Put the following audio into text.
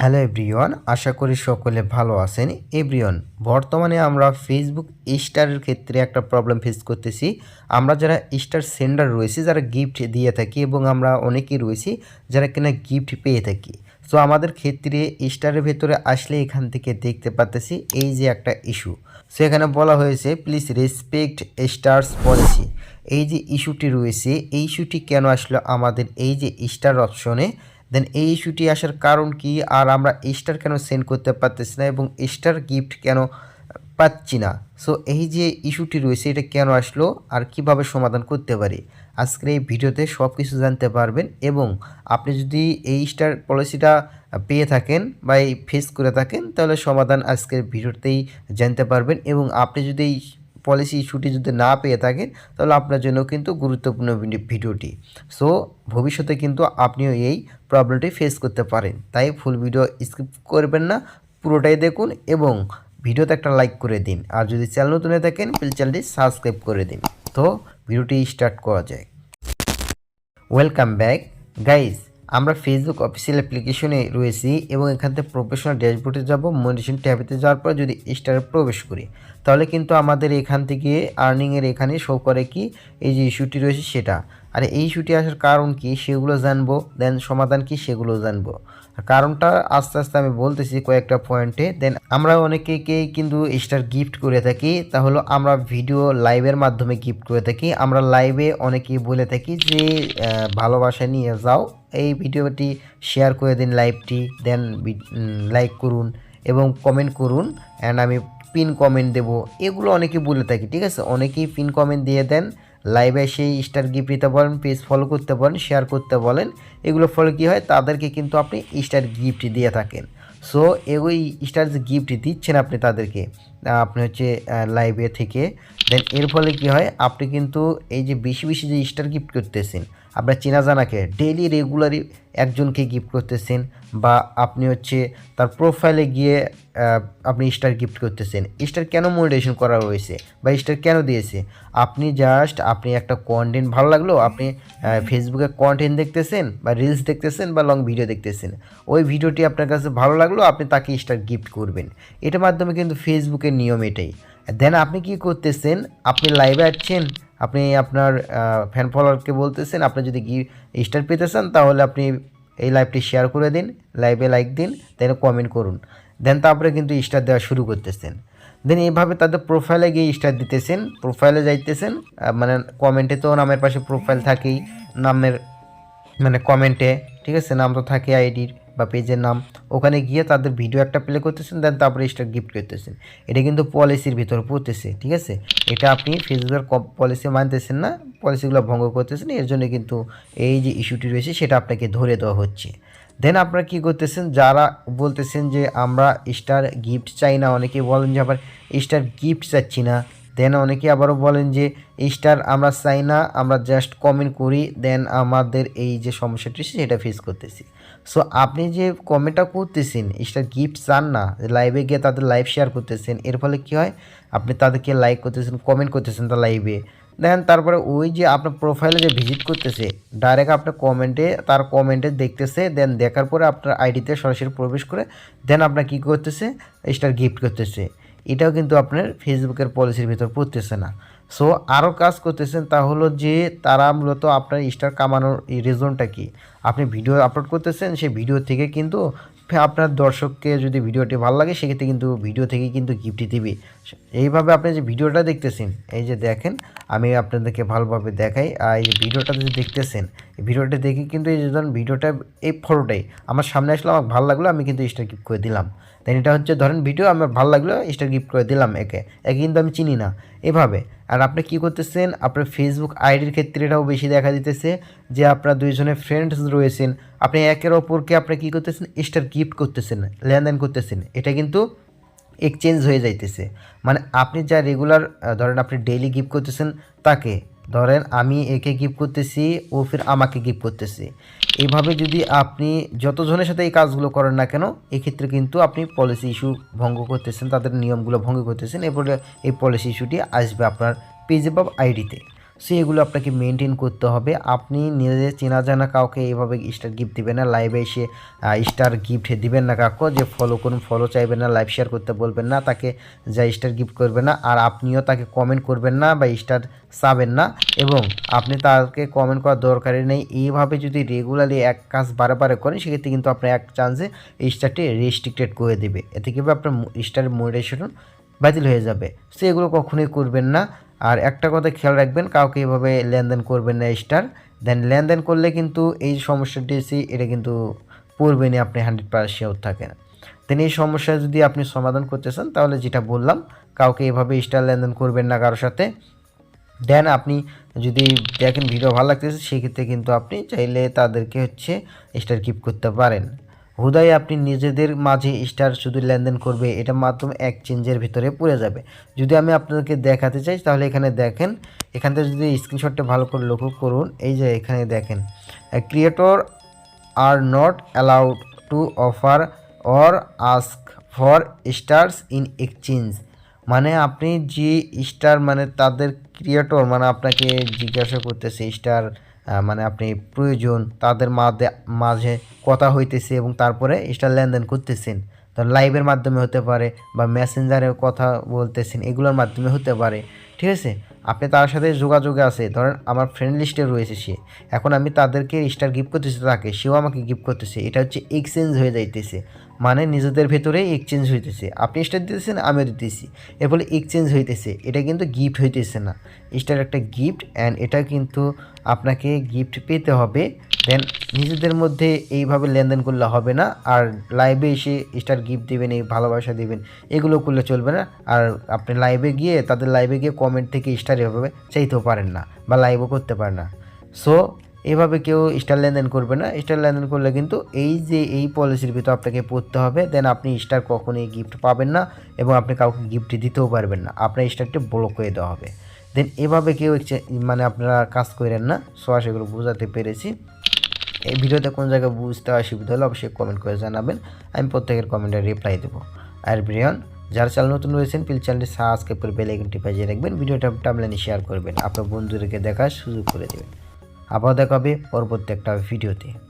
Hello everyone, আশা করি সকলে ভালো আছেন। এভরিওয়ান, বর্তমানে আমরা ফেসবুক স্টারের ক্ষেত্রে একটা প্রবলেম ফেস করতেছি। আমরা যারা স্টার সেন্ডার রয়েছি, যারা গিফট দিয়ে থাকি এবং আমরা অনেকেই রয়েছি, যারা কিনা গিফট পেয়ে থাকি। সো আমাদের ক্ষেত্রে স্টারের ভেতরে আসলে এখান থেকে দেখতে পাচ্তেছি এই যে একটা ইস্যু সো এখানে বলা হয়েছে প্লিজ রেসপেক্ট স্টার্স পলিসি এই যে ইস্যুটি রয়েছে, এই ইস্যুটি কেন আসলো আমাদের এই যে স্টার অপশনে দেন এই ইস্যুটি আসার কারণ কি? আর আমরা স্টার কেন সেন্ড করতে পারতেছি না? এবং স্টার গিফট কেন পাচ্ছি না? সো এই যে ইস্যুটি রয়েছে, এটা কেন আসলো? আর কীভাবে সমাধান করতে পারি? আজকের এই ভিডিওতে সব কিছু জানতে পারবেন। এবং আপনি যদি এই স্টার পলিসিটা পেয়ে থাকেন বা এই ফেস করে থাকেন, তাহলে সমাধান আজকের ভিডিওতেই জানতে পারবেন। এবং আপনি যদি এই পলিসি ইস্যুটি যদি না পেয়ে থাকেন, তাহলে আপনার জন্য কিন্তু গুরুত্বপূর্ণ ভিডিওটি। সো ভবিষ্যতে কিন্তু আপনিও এই প্রবলেমটি ফেস করতে পারেন। তাই ফুল ভিডিও স্কিপ করবেন না, পুরোটাই দেখুন এবং ভিডিওতে একটা লাইক করে দিন। আর যদি চ্যানেল নতুন হয়ে থাকেন প্লিজ চ্যানেলটি সাবস্ক্রাইব করে দিন। তো ভিডিওটি স্টার্ট করা যায় ওয়েলকাম ব্যাক গাইজ আমরা ফেসবুক অফিসিয়াল অ্যাপ্লিকেশনে রয়েছি এবং এখান থেকে প্রফেশনাল ড্যাশবোর্ডে যাব। মনিটেশন ট্যাবেতে যাওয়ার পর যদি স্টারে প্রবেশ করি, তাহলে কিন্তু আমাদের এখান থেকে আর্নিংয়ের এখানে শো করে কি? এই যে ইস্যুটি রয়েছে সেটা। আর এই ইস্যুটি আসার কারণ কি? সেগুলো জানব দেন সমাধান কি? সেগুলো জানব। কারণটা আস্তে আস্তে আমি বলতেছি কয়েকটা পয়েন্টে। দেন আমরা অনেকেকেই কিন্তু স্টার গিফট করে থাকি তাহলে আমরা ভিডিও লাইভের মাধ্যমে গিফট করে থাকি। আমরা লাইভে অনেকেই বলে থাকি যে ভালোবাসা নিয়ে যাও। এই ভিডিওটি শেয়ার করে দিন লাইভটি দেন লাইক করুন এবং কমেন্ট করুন। অ্যান্ড আমি পিন কমেন্ট দেবো। এগুলো অনেকে বলে থাকি, ঠিক আছে? অনেকেই পিন কমেন্ট দিয়ে দেন। লাইভে সেই স্টার গিফট দিতে বলেন পেজ ফলো করতে বলেন শেয়ার করতে বলেন, এগুলো ফলে কী হয়? তাদেরকে কিন্তু আপনি স্টার গিফট দিয়ে থাকেন। সো এগুলি স্টার গিফট দিচ্ছেন আপনি তাদেরকে। আপনি হচ্ছে লাইভে থেকে। দেন এর ফলে কি হয়, আপনি কিন্তু এই যে বেশি বেশি যে স্টার গিফট করতেছেন, আপনার চেনা জানাকে ডেইলি রেগুলারই একজনকে গিফট করতেছেন বা আপনি হচ্ছে তার প্রোফাইলে গিয়ে আপনি স্টার গিফট করতেছেন। স্টার কেন মোটিভেশন করা হয়েছে বা স্টার কেন দিয়েছে? আপনি জাস্ট আপনি একটা কন্টেন্ট ভালো লাগল, আপনি ফেসবুকে কন্টেন্ট দেখতেছেন বা রিলস দেখতেছেন বা লং ভিডিও দেখতেছেন। ওই ভিডিওটি আপনার কাছে ভালো লাগল, আপনি তাকে স্টার গিফট করবেন। এটার মাধ্যমে কিন্তু ফেসবুকের নিয়ম এটাই দেন আপনি কি করতেছেন? আপনি লাইভে আসছেন আপনি আপনার ফ্যান ফলোয়ারকে বলতেছেন, আপনি যদি গি স্টার পেতে চান, তাহলে আপনি এই লাইভটি শেয়ার করে দিন লাইভে লাইক দিন দেন কমেন্ট করুন। দেন তারপরে কিন্তু স্টার দেওয়া শুরু করতেছেন। দেন এইভাবে তাদের প্রোফাইলে গিয়ে স্টার দিতেছেন প্রোফাইলে যাইতেছেন মানে কমেন্টে তো নামের পাশে প্রোফাইল থাকেই, নামের মানে কমেন্টে ঠিক আছে? নাম তো থাকে আইডির বা পেজের নাম, ওখানে গিয়ে তাদের ভিডিও একটা প্লে করতেছেন দেন তারপরে স্টার গিফট করতেছেন। এটা কিন্তু পলিসির ভিতর পড়তেছে, ঠিক আছে? এটা আপনি ফেসবুকের পলিসি মানতেছেন না পলিসিগুলো ভঙ্গ করতেছেন, এর জন্য কিন্তু এই যে ইস্যুটি রয়েছে, সেটা আপনাকে ধরে দেওয়া হচ্ছে। দেন আপনারা কী করতেছেন, যারা বলতেছেন যে আমরা স্টার গিফট চাই না অনেকে বলেন যে আবার স্টার গিফট চাচ্ছি না। দেন অনেকে আবারও বলেন যে স্টার আমরা চাই না, আমরা জাস্ট কমেন্ট করি দেন আমাদের এই যে সমস্যাটি সেটা ফেস করতেছি। সো আপনি যে কমেন্টটা করতেছেন স্টার গিফট চান না লাইভে গিয়ে তাদের লাইভ শেয়ার করতেছেন, এর ফলে কী হয়? আপনি তাদেরকে লাইক করতেছেন কমেন্ট করতেছেন তার লাইভে দেন তারপরে ওই যে আপনার প্রোফাইলে যে ভিজিট করতেছে ডাইরেক্ট আপনার কমেন্টে তার কমেন্টে দেখতেছে দেন দেখার পরে আপনার আইডিতে সরাসরি প্রবেশ করে দেন আপনার কী করতেছে? স্টার গিফট করতেছে। এটাও কিন্তু আপনার ফেসবুকের পলিসির ভিতর পড়তেছে না। সো আরও কাজ করতেছেন তা হলো যে তারা মূলত আপনার স্টার কামানোর রিজনটা কি? আপনি ভিডিও আপলোড করতেছেন, সেই ভিডিও থেকে কিন্তু আপনার দর্শককে যদি ভিডিওটি ভালো লাগে, সেক্ষেত্রে কিন্তু ভিডিও থেকে কিন্তু গিফটই দিবে। এইভাবে আপনি যে ভিডিওটা দেখতেছেন, এই যে দেখেন, আমি আপনাদেরকে ভালোভাবে দেখাই, আর এই ভিডিওটা যদি দেখতেছেন, এই ভিডিওটা দেখে কিন্তু এই যে ধরুন ভিডিওটা এই ফটোটাই আমার সামনে আসলে আমার ভালো লাগল, আমি কিন্তু স্টার গিফট করে দিলাম। দেন এটা হচ্ছে ধরেন ভিডিও আমার ভালো লাগল স্টার গিফট করে দিলাম একে। একে কিন্তু আমি চিনি না। এভাবে। আর আপনি কি করতেছেন? আপনার ফেসবুক আইডির ক্ষেত্রে এটাও বেশি দেখা দিতেছে যে আপনার দুইজনের ফ্রেন্ডস রয়েছেন। আপনি একের অপরকে আপনি কী করতেছেন? স্টার গিফট করতেছেন, লেনদেন করতেছেন। এটা কিন্তু এক্সচেঞ্জ হয়ে যাইতেছে। মানে আপনি যা রেগুলার ধরেন আপনি ডেইলি গিফট করতেছেন তাকে ধরেন আমি একে গিফট করতেছি, ও ফির আমাকে গিফট করতেছি। এইভাবে যদি আপনি যতজনের সাথে এই কাজগুলো করেন না কেন, এক্ষেত্রে কিন্তু আপনি পলিসি ইস্যু ভঙ্গ করতেছেন, তাদের নিয়মগুলো ভঙ্গ করতেছেন, এরপরে এই পলিসি ইস্যুটি আসবে আপনার পেজে বা আইডিতে সো এগুলো আপনাকে মেনটেন করতে হবে। আপনি নিজে চেনা জানা কাউকে এইভাবে স্টার গিফট দিবেন না লাইভে এসে স্টার গিফট দিবেন না কাউকে, যে ফলো করুন ফলো চাইবেন না লাইভ শেয়ার করতে বলবেন না, তাকে যা স্টার গিফট করবেন না, আর আপনিও তাকে কমেন্ট করবেন না বা স্টার চাবেন না। এবং আপনি তাকে কমেন্ট করার দরকারই নেই। এইভাবে যদি রেগুলারলি এক কাজ বারে বারে করেন, সেক্ষেত্রে কিন্তু আপনার এক চান্সে স্টারটি রেস্ট্রিক্টেড করে দেবে। এতে কি হবে? আপনার স্টারের মোটিভেশন বাতিল হয়ে যাবে। সো এগুলো কখনোই করবেন না। আর একটা কথা খেয়াল রাখবেন, কাউকে এভাবে লেনদেন করবেন না, স্টার। দেন লেনদেন করলে কিন্তু এই সমস্যাটি এসে এটা কিন্তু পড়বেনি আপনি হান্ড্রেড পার্সেন্ট থাকেন। দেন এই সমস্যা যদি আপনি সমাধান করতে চান, তাহলে যেটা বললাম, কাউকে এভাবে স্টার লেনদেন করবেন না কারোর সাথে। দেন আপনি যদি দেখেন ভিডিও ভালো লাগতেছে, সেক্ষেত্রে কিন্তু আপনি চাইলে তাদেরকে হচ্ছে স্টার কিপ করতে পারেন। হুদাই আপনি নিজেদের মাঝে স্টার শুধু লেনদেন করবে এটার মাধ্যমে এক্সচেঞ্জের ভিতরে পড়ে যাবে। যদি আমি আপনাদেরকে দেখাতে চাই, তাহলে এখানে দেখেন, এখান থেকে যদি স্ক্রিনশটটা ভালো করে লক্ষ্য করুন, এই যে এখানে দেখেন creator are not allowed to offer or ask for stars in exchange মানে আপনি যে স্টার মানে তাদের ক্রিয়েটর মানে আপনাকে জিজ্ঞাসা করতেছে স্টার মানে আপনি প্রয়োজন তাদের মাঝে মাঝে কথা হইতেছে এবং তারপরে এটা লেনদেন করতেছেন। ধর লাইভের মাধ্যমে হতে পারে বা মেসেঞ্জারে কথা বলতেছেন, এগুলোর মাধ্যমে হতে পারে। ঠিক আছে? আপনি তার সাথে যোগাযোগে আছে। ধরেন আমার ফ্রেন্ড লিস্টে রয়েছে সে। এখন আমি তাদেরকে স্টার গিফট করতেছি তাকে, সেও আমাকে গিফট করতেছে। এটা হচ্ছে এক্সচেঞ্জ হয়ে যাইতেছে। মানে নিজেদের ভেতরে এক্সচেঞ্জ হইতেছে। আপনি স্টার দিতেছেন, আমিও দিতেছি। এর ফলে এক্সচেঞ্জ হইতেছে। এটা কিন্তু গিফট হইতেছে না। স্টার একটা গিফট অ্যান্ড এটা কিন্তু আপনাকে গিফট পেতে হবে দেন নিজেদের মধ্যে এইভাবে লেনদেন করলে হবে না। আর লাইভে এসে স্টার গিফট দেবেন, এই ভালোবাসা দেবেন, এগুলো করলে চলবে না। আর আপনি লাইভে গিয়ে, তাদের লাইভে গিয়ে কমেন্ট থেকে স্টার এভাবে চাইতেও পারেন না বা লাইভও করতে পারেন না। সো এভাবে কেউ স্টার লেনদেন করবে না। স্টার লেনদেন করলে কিন্তু এই যে, এই পলিসির ভিতর আপনাকে পড়তে হবে। দেন আপনি স্টার কখনোই গিফট পাবেন না এবং আপনি কাউকে গিফট দিতেও পারবেন না। আপনার স্টারটি ব্লক করে দেওয়া হবে। দেন এভাবে কেউ মানে আপনারা কাজ করেন না। সো সেগুলো বোঝাতে পেরেছি। এই ভিডিওতে কোন জায়গায় বুঝতে অসুবিধা হলে অবশ্যই কমেন্ট করে জানাবেন। আমি প্রত্যেকের কমেন্টে রিপ্লাই দেবো। আর ব্রিয়ন যারা চ্যানেল নতুন রয়েছেন প্লিজ চ্যানেলটি সাবস্ক্রাইব করে বেল আইকনটি বাজিয়ে রাখবেন। ভিডিওটা টামলাইনে শেয়ার করবেন। আপনার বন্ধুদেরকে দেখার সুযোগ করে দেবেন। আবার দেখাবে পরবর্তী একটা ভিডিওতে